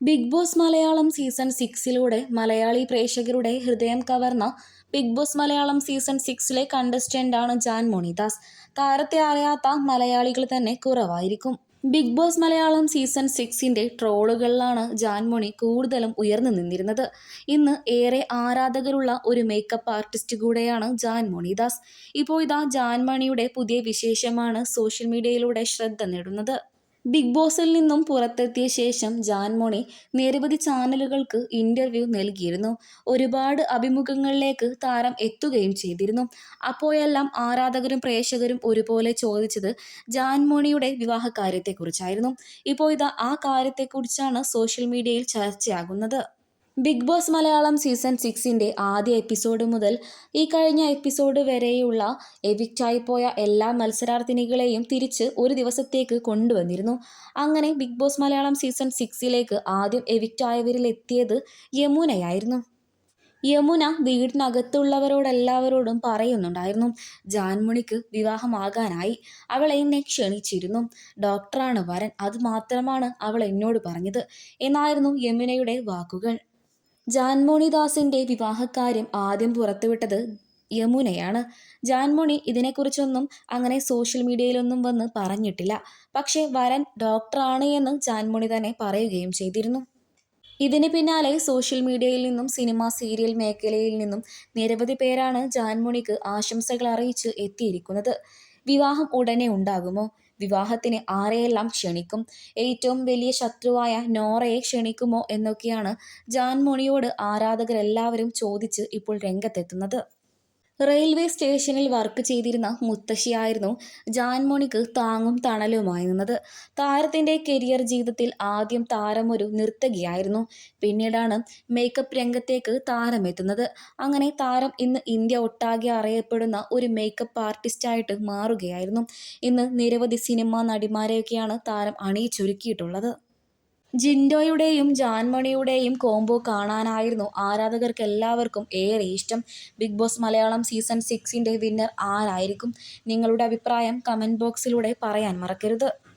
Big boss Malayalam season സിക്സിലൂടെ മലയാളി പ്രേക്ഷകരുടെ ഹൃദയം കവർന്ന ബിഗ് ബോസ് മലയാളം സീസൺ സിക്സിലെ കണ്ടസ്റ്റന്റാണ് ജാൻ മോണിദാസ്. താരത്തെ അറിയാത്ത മലയാളികൾ തന്നെ കുറവായിരിക്കും. ബിഗ് ബോസ് മലയാളം സീസൺ സിക്സിന്റെ ട്രോളുകളിലാണ് ജാൻമണി കൂടുതലും ഉയർന്നു നിന്നിരുന്നത്. ഇന്ന് ഏറെ ആരാധകരുള്ള ഒരു മേക്കപ്പ് ആർട്ടിസ്റ്റ് കൂടെയാണ് ജാൻ മോണിദാസ്. ഇപ്പോൾ ഇതാ ജാൻമണിയുടെ പുതിയ വിശേഷമാണ് സോഷ്യൽ മീഡിയയിലൂടെ ശ്രദ്ധ നേടുന്നത്. ബിഗ് ബോസിൽ നിന്നും പുറത്തെത്തിയ ശേഷം ജാൻമോണി നിരവധി ചാനലുകൾക്ക് ഇന്റർവ്യൂ നൽകിയിരുന്നു. ഒരുപാട് അഭിമുഖങ്ങളിലേക്ക് താരം എത്തുകയും ചെയ്തിരുന്നു. അപ്പോഴെല്ലാം ആരാധകരും പ്രേക്ഷകരും ഒരുപോലെ ചോദിച്ചത് ജാൻമോണിയുടെ വിവാഹകാര്യത്തെക്കുറിച്ചായിരുന്നു. ഇപ്പോൾ ഇതാ ആ കാര്യത്തെക്കുറിച്ചാണ് സോഷ്യൽ മീഡിയയിൽ ചർച്ചയാകുന്നത്. ബിഗ് ബോസ് മലയാളം സീസൺ സിക്സിന്റെ ആദ്യ എപ്പിസോഡ് മുതൽ ഈ കഴിഞ്ഞ എപ്പിസോഡ് വരെയുള്ള എവിക്റ്റായി പോയ എല്ലാ മത്സരാർത്ഥിനികളെയും തിരിച്ച് ഒരു ദിവസത്തേക്ക് കൊണ്ടുവന്നിരുന്നു. അങ്ങനെ ബിഗ് ബോസ് മലയാളം സീസൺ സിക്സിലേക്ക് ആദ്യം എവിക്റ്റായവരിൽ എത്തിയത് യമുനയായിരുന്നു. യമുന വീടിനകത്തുള്ളവരോടെല്ലാവരോടും പറയുന്നുണ്ടായിരുന്നു ജാൻമുണിക്ക് വിവാഹമാകാനായി. അവൾ എന്നെ ക്ഷണിച്ചിരുന്നു. ഡോക്ടറാണ് വരൻ. അത് മാത്രമാണ് അവൾ എന്നോട് പറഞ്ഞത് എന്നായിരുന്നു യമുനയുടെ വാക്കുകൾ. ജാൻമോണിദാസിന്റെ വിവാഹക്കാര്യം ആദ്യം പുറത്തുവിട്ടത് യമുനയാണ്. ജാൻമോണി ഇതിനെക്കുറിച്ചൊന്നും അങ്ങനെ സോഷ്യൽ മീഡിയയിലൊന്നും വന്ന് പറഞ്ഞിട്ടില്ല. പക്ഷേ വരൻ ഡോക്ടറാണ് എന്ന് ജാൻമോണി തന്നെ പറയുകയും ചെയ്തിരുന്നു. ഇതിന് പിന്നാലെ സോഷ്യൽ മീഡിയയിൽ നിന്നും സിനിമ സീരിയൽ മേഖലയിൽ നിന്നും നിരവധി പേരാണ് ജാൻമോണിക്ക് ആശംസകൾ അറിയിച്ച് എത്തിയിരിക്കുന്നത്. വിവാഹം ഉടനെ ഉണ്ടാകുമോ? വിവാഹത്തിന് ആരെയെല്ലാം ക്ഷണിക്കും? ഏറ്റവും വലിയ ശത്രുവായ നോറയെ ക്ഷണിക്കുമോ എന്നൊക്കെയാണ് ജാൻമോണിയോട് ആരാധകരെല്ലാവരും ചോദിച്ച് ഇപ്പോൾ രംഗത്തെത്തുന്നത്. റെയിൽവേ സ്റ്റേഷനിൽ വർക്ക് ചെയ്തിരുന്ന മുത്തശ്ശിയായിരുന്നു ജാൻമോണിക്ക് താങ്ങും തണലുമായി നിന്നത്. താരത്തിന്റെ കരിയർ ജീവിതത്തിൽ ആദ്യം താരം ഒരു നർത്തകിയായിരുന്നു. പിന്നീടാണ് മേക്കപ്പ് രംഗത്തേക്ക് താരമെത്തുന്നത്. അങ്ങനെ താരം ഇന്ന് ഇന്ത്യ ഒട്ടാകെ അറിയപ്പെടുന്ന ഒരു മേക്കപ്പ് ആർട്ടിസ്റ്റായിട്ട് മാറുകയായിരുന്നു. ഇന്ന് നിരവധി സിനിമാ നടിമാരെയൊക്കെയാണ് താരം അണിയിച്ചൊരുക്കിയിട്ടുള്ളത്. ജിൻഡോയുടെയും ജാൻമണിയുടെയും കോംബോ കാണാനായിരുന്നു ആരാധകർക്ക് എല്ലാവർക്കും ഏറെ ഇഷ്ടം. ബിഗ് ബോസ് മലയാളം സീസൺ സിക്സിന്റെ വിന്നർ ആരായിരിക്കും? നിങ്ങളുടെ അഭിപ്രായം കമന്റ് ബോക്സിലൂടെ പറയാൻ മറക്കരുത്.